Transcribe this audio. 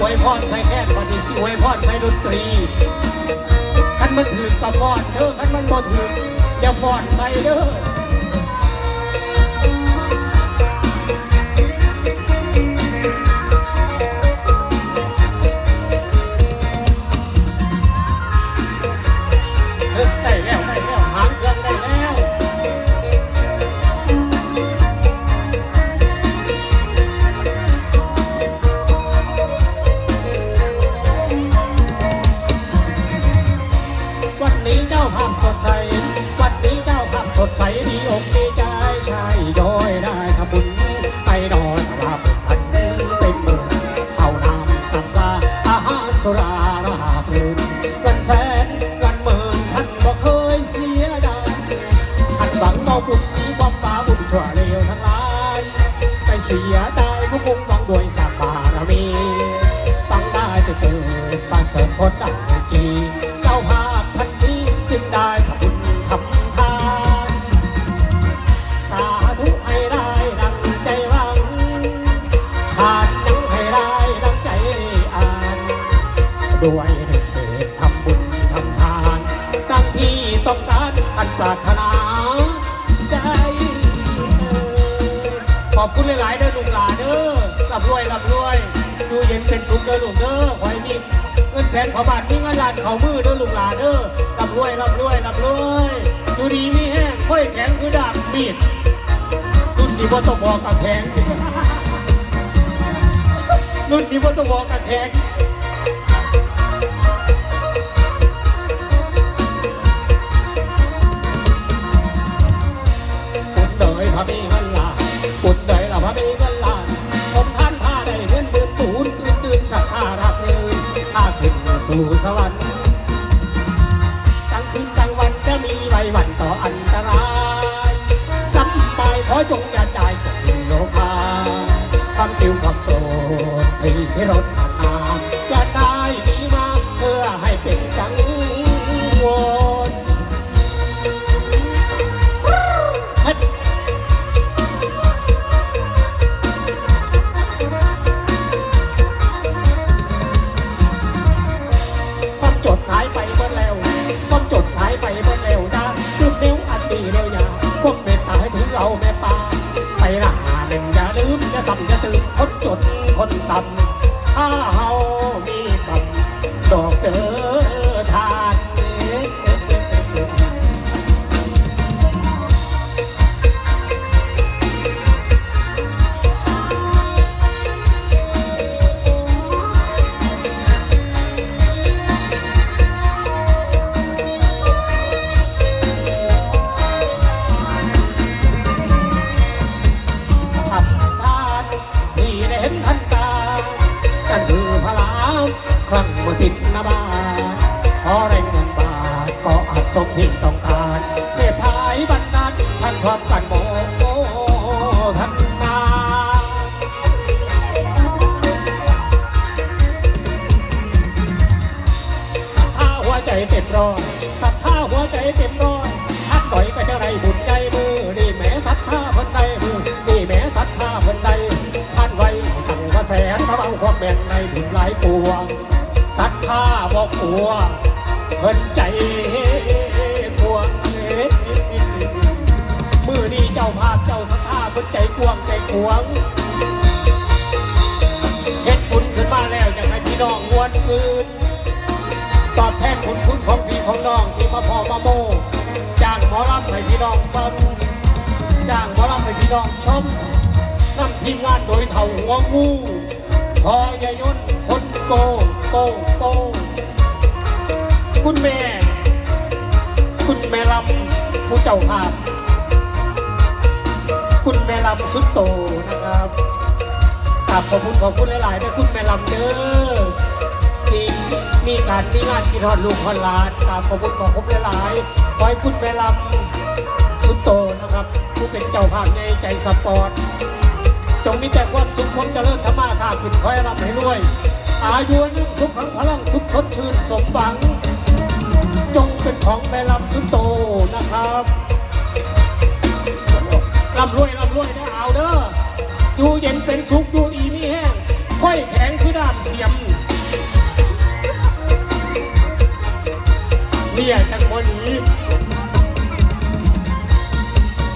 อวยพรใส่แค่นวันนี้สิอวยพรใส่ดนตรีคันมันถือกับฟอนเด้อคันมันบ่ถืออย่าฟอนใส่เด้ออ บุญนี้ความป่าบุญชั่วเลวทั้งหลายไม่เสียดายก็คงหวังด้วยสักบารมีฟังได้จะเกิดมาเสริมคนได้กี่เจ้าภาพท่านนี้จึงได้ทำบุญทำทานสาธุให้ได้ดังใจหวังทานยังให้ได้ดังใจอ่านด้วยในเขตทำบุญทำทานดังที่ต้องการอันปรารถนา อบคุณหลายๆเด้อลุงหลาเด้อร่ำรวยร่ำรวยดูเย็นเป็นสุขเด้อลุงเด้อขอให้มีเงินแสนขอบาทมีเงินล้านเขามือเด้อลุงหลาเด้อร่ำรวยร่ำรวยร่ำรวยดูดีมีแห้งค่อยแข็งคือดาบมีดรุ่นนี้ว่าต้องบอกกับแข็งรุ่นนี้ว่าต้องบอกกับแข็งปุ่นเดยพระมี เงินล้านปุ่นเดยละพระมีเงินลานผมท่านพาได้เงินหมื่นปูนตื่นตื่นชักท่ารับเลยถ้าขึ้นสู่สวรรค์กลางคืนกลางวันจะมีไว้วันต่ออันตรายสัมไปขอจงอย่าจ่ายจงโลภาความติวความโกรธที่รถอานาจะได้ดีมาเพื่อให้เป็นกัง ต่ำ รั้งเมื่อติดนาบาขอแรงเงินบาทก็อาจสมที่ต้องการเทพายบรรดาท่านความกันโมโมท่านนาศรัทธาหัวใจเต็มร้อยศรัทธาหัวใจเต็มร้อยทักต่อยก็จะไรบุญใจมือนี่แม่ศรัทธาเพิ่นใดมือนี่แม่ศรัทธาเพิ่นใดท่านไว้ตั้งกระแสนทำเอาความแม่นในบุญหลายปว งศรัทธาบอกกลัวเพิ่นใจกวงมือนี่เจ้าภาพเจ้าศรัทธาเพิ่นใจกวงใจกวงเฮ็ดบุญขึ้นมาแล้วอยากให้พี่น้องมวนซื่นตอบแทนคุณคุณของพี่ของน้องที่มาพอมาโมจ้างหมอลำให้พี่น้องฟังจ้างหมอลำให้พี่น้องชมนำทีมงานโดยเท่าหัวงูพอยายนคนโก โกโกคุณแม่ คุณแม่ลำผู้เจ้าภาพ คุณแม่ลำสุดโตนะครับกราบขอบคุณขอบคุณหลายๆด้วยคุณแม่ลำเด้อที่มีการมีงานกินทอดลูกทอดหลานตามขอบคุณของผมหลายๆขอให้คุณแม่ลำคุณโตนะครับ ผู้เป็นเจ้าภาพในใจสปอร์ตจงมีแต่ความสุขความเจริญธรรมาค่าขึ้นคอยรับให้ด้วย อายุนยิ่งสุขขังพลังสุขสดชื่นสมหวัง จงเป็นของแม่ลำสุดโตนะครับร่ำรวยร่ำรวยนะเอาเด้ออยู่เย็นเป็นสุขอยู่ดีมีแห้งค่อยแข็งคือด้ามเสียมเนี่ยจังคนนี้